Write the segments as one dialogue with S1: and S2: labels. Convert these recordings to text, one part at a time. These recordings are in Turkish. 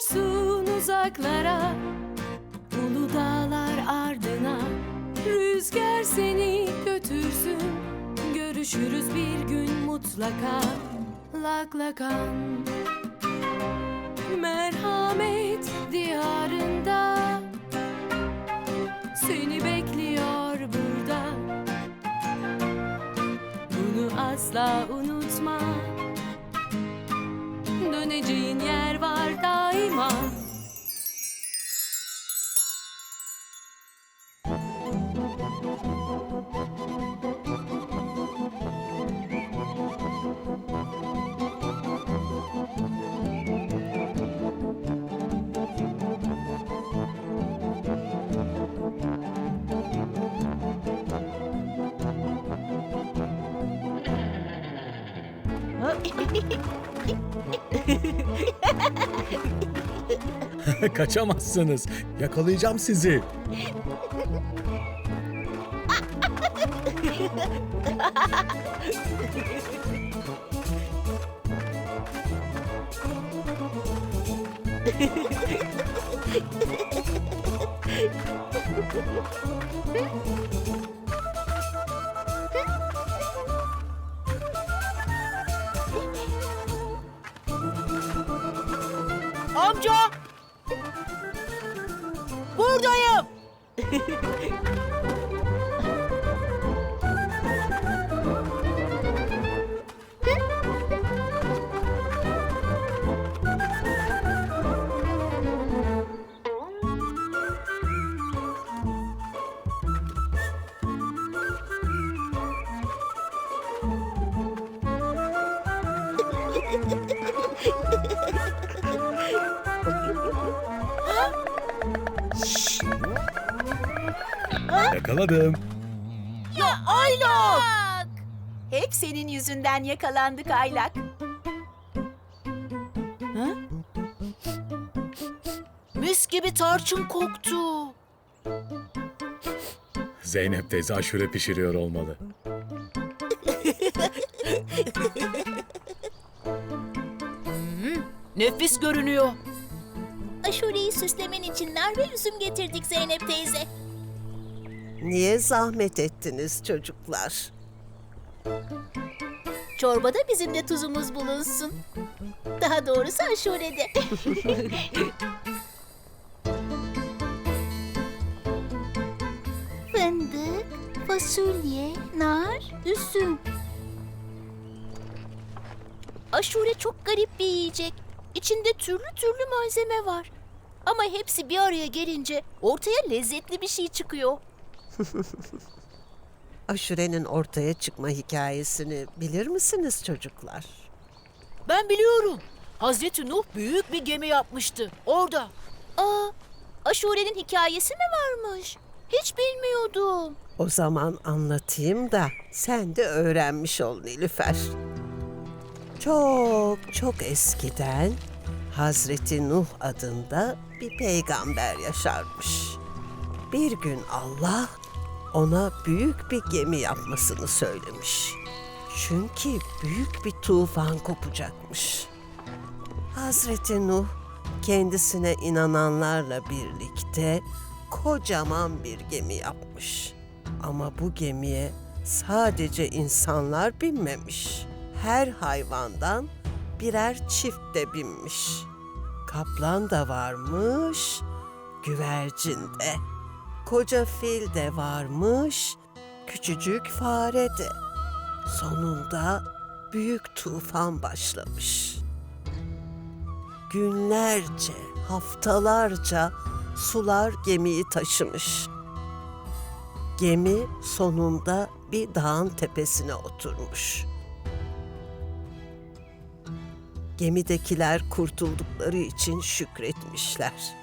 S1: Gidiyorsun uzaklara Ulu dağlar ardına. Rüzgar seni götürsün Görüşürüz bir gün mutlaka. Laklakan Merhamet diyarında. Seni bekliyor burada. Bunu asla unutma
S2: Kaçamazsınız. Yakalayacağım sizi.
S3: Amca! Buradayım.
S2: Yakaladım.
S3: Ya Aylak! Hep senin yüzünden yakalandık Aylak. Ha? Mis gibi tarçın koktu.
S2: Zeynep teyze aşure pişiriyor olmalı.
S3: Nefis görünüyor.
S4: Aşureyi süslemen için nar ve üzüm getirdik Zeynep teyze.
S5: Niye zahmet ettiniz çocuklar?
S4: Çorbada bizim de tuzumuz bulunsun. Daha doğrusu aşurede. Fındık, fasulye, nar, üzüm. Aşure çok garip bir yiyecek. İçinde türlü türlü malzeme var. Ama hepsi bir araya gelince ortaya lezzetli bir şey çıkıyor.
S5: Aşurenin ortaya çıkma hikayesini bilir misiniz çocuklar?
S3: Ben biliyorum. Hazreti Nuh büyük bir gemi yapmıştı. Orada.
S4: Aa, Aşure'nin hikayesi mi varmış? Hiç bilmiyordum.
S5: O zaman anlatayım da sen de öğrenmiş ol Nilüfer. Çok çok eskiden Hazreti Nuh adında bir peygamber yaşarmış. Bir gün Allah ona büyük bir gemi yapmasını söylemiş. Çünkü büyük bir tufan kopacakmış. Hazreti Nuh kendisine inananlarla birlikte kocaman bir gemi yapmış. Ama bu gemiye sadece insanlar binmemiş. Her hayvandan birer çift de binmiş. Kaplan da varmış, güvercin de. Koca fil de varmış, küçücük fare de. Sonunda büyük tufan başlamış. Günlerce, haftalarca sular gemiyi taşımış. Gemi sonunda bir dağın tepesine oturmuş. Gemidekiler kurtuldukları için şükretmişler.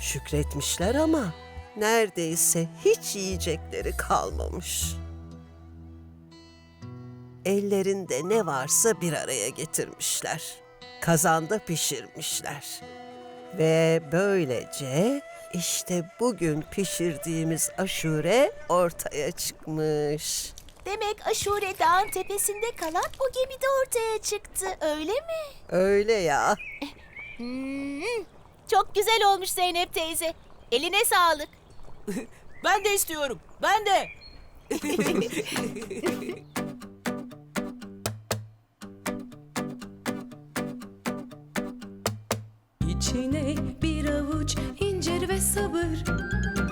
S5: Şükretmişler ama neredeyse hiç yiyecekleri kalmamış. Ellerinde ne varsa bir araya getirmişler. Kazanda pişirmişler. Ve böylece işte bugün pişirdiğimiz aşure ortaya çıkmış.
S4: Demek Aşure dağın tepesinde kalan o gemi de ortaya çıktı, öyle mi?
S5: Öyle ya.
S4: Hmm, çok güzel olmuş Zeynep teyze. Eline sağlık.
S3: Ben de istiyorum. Ben de.
S1: İçine bir avuç incir ve sabır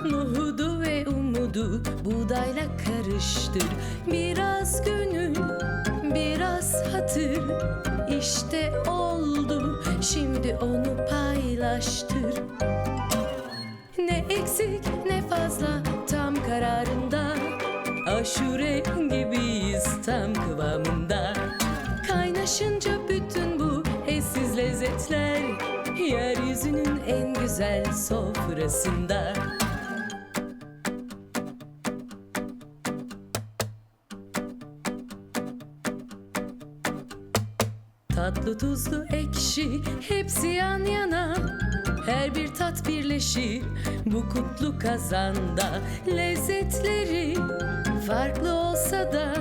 S1: Nohudu ve umudu buğdayla karıştır Biraz gönül, biraz hatır İşte oldu, şimdi onu paylaştır Ne eksik ne fazla tam kararında. Aşure gibiyiz tam kıvamında. Kaynaşınca bütün bu eşsiz lezzetler Yeryüzünün en güzel sofrasında. Tatlı tuzlu ekşi hepsi yan yana Her bir tat birleşir bu kutlu kazanda. Lezzetleri farklı olsa da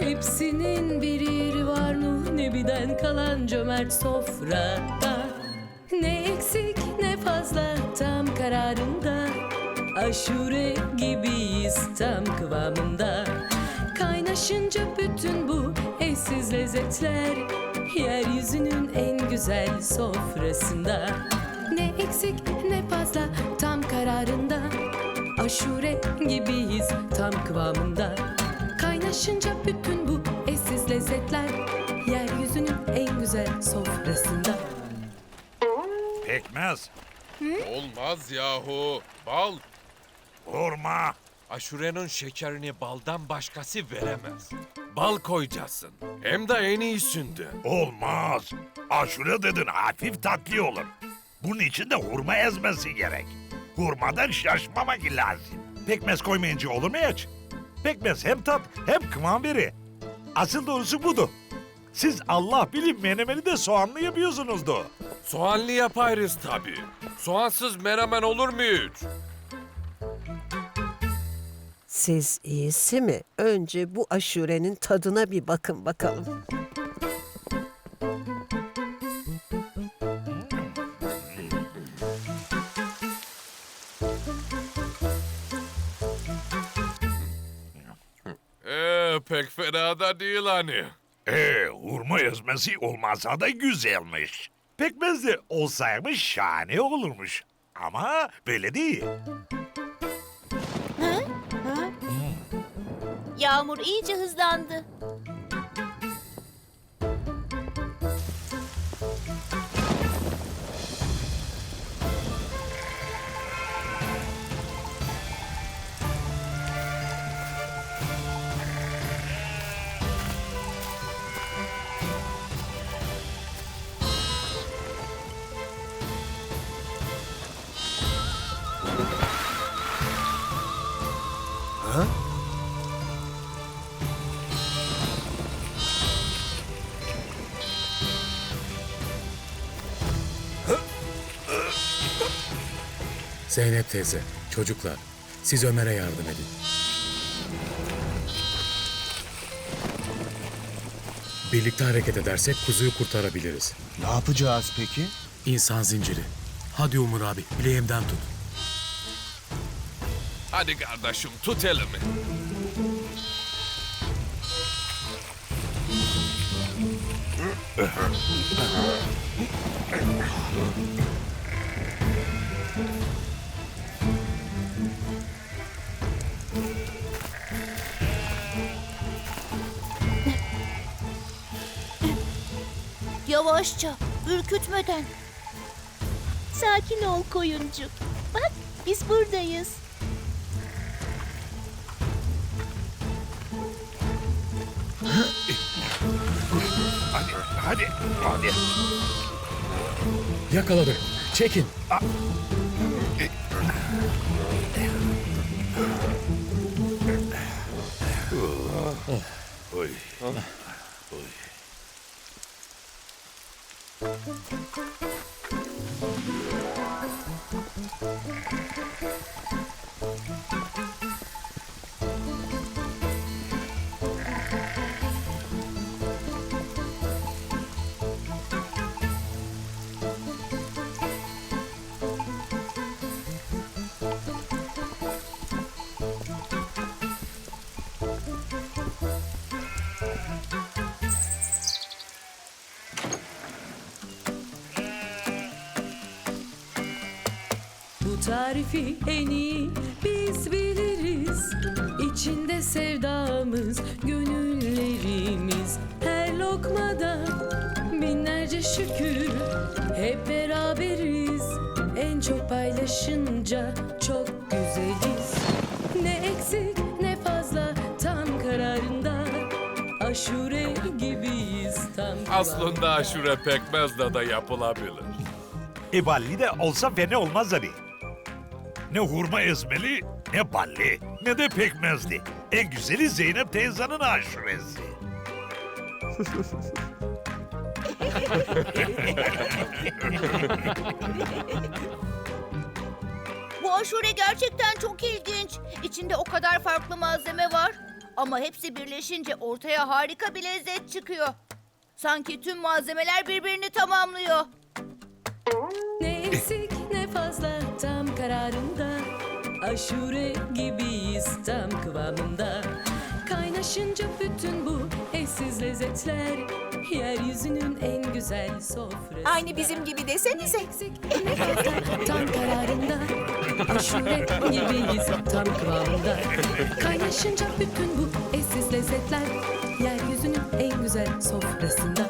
S1: Hepsinin bir yeri var Nuh Nebi'den kalan cömert sofrada. Ne eksik ne fazla tam kararında. Aşure gibiyiz tam kıvamında. Kaynaşınca bütün bu eşsiz lezzetler Yeryüzünün en güzel sofrasında Ne eksik ne fazla tam kararında Aşure gibiyiz tam kıvamında Kaynaşınca bütün bu eşsiz lezzetler Yeryüzünün en güzel sofrasında
S6: Pekmez,
S7: Olmaz yahu. Bal.
S6: vurma.
S7: Aşurenin şekerini baldan başkası veremez. Bal koyacaksın. Hem de en iyisinden.
S6: Olmaz. Aşure dedin hafif tatlı olur. Bunun için de hurma ezmesi gerek. Hurmadan şaşmamak lazım. Pekmez koymayınca olur mu hiç? Pekmez hem tat hem kıvam verir. Asıl doğrusu budur. Siz Allah bilir menemeni de soğanlı yapıyorsunuzdu.
S7: Soğanlı yaparız tabii. Soğansız menemen olur mu hiç?
S5: Siz iyisi mi? Önce bu aşurenin tadına bir bakın bakalım.
S7: Pek fena da değil hani.
S6: Ee, hurma ezmesi olmasa da güzelmiş. Pekmez de olsaymış şahane olurmuş. Ama böyle değil.
S4: Yağmur iyice hızlandı.
S2: Zeynep teyze, çocuklar, siz Ömer'e yardım edin. Birlikte hareket edersek kuzuyu kurtarabiliriz.
S8: Ne yapacağız peki?
S2: İnsan zinciri. Hadi Umur abi, bileğimden tut.
S7: Hadi kardeşim tut elimi.
S4: Yavaşça, ürkütmeden. Sakin ol koyuncuk. Bak, biz buradayız.
S6: Hadi, hadi.
S2: Yakaladı. Çekin. A oh.
S6: Oy. Ah. Oy.
S1: Bu tarifi en iyi. Biz biliriz İçinde sevdamız, gönüllerimiz. Her lokmada binlerce şükür Hep beraberiz. En çok paylaşınca çok güzeliz. Ne eksik ne fazla tam kararında. Aşure gibiyiz tam
S7: Aslında aşure pekmezle de yapılabilir.
S6: E balli de olsa fena olmaz hani. Ne hurma ezmeli, ne balli, ne de pekmezli. En güzeli Zeynep teyzenin aşuresi.
S4: Bu aşure gerçekten çok ilginç. İçinde o kadar farklı malzeme var. Ama hepsi birleşince ortaya harika bir lezzet çıkıyor. Sanki tüm malzemeler birbirini tamamlıyor.
S1: Ne eksik fazla tam kararında Aşure gibiyiz tam kıvamında. Kaynaşınca bütün bu eşsiz lezzetler Yeryüzünün en güzel sofrası
S8: Aynı bizim gibi desenize.
S1: Tam kararında Aşure gibiyiz tam kıvamında. Kaynaşınca bütün bu eşsiz lezzetler Yeryüzünün en güzel sofrasında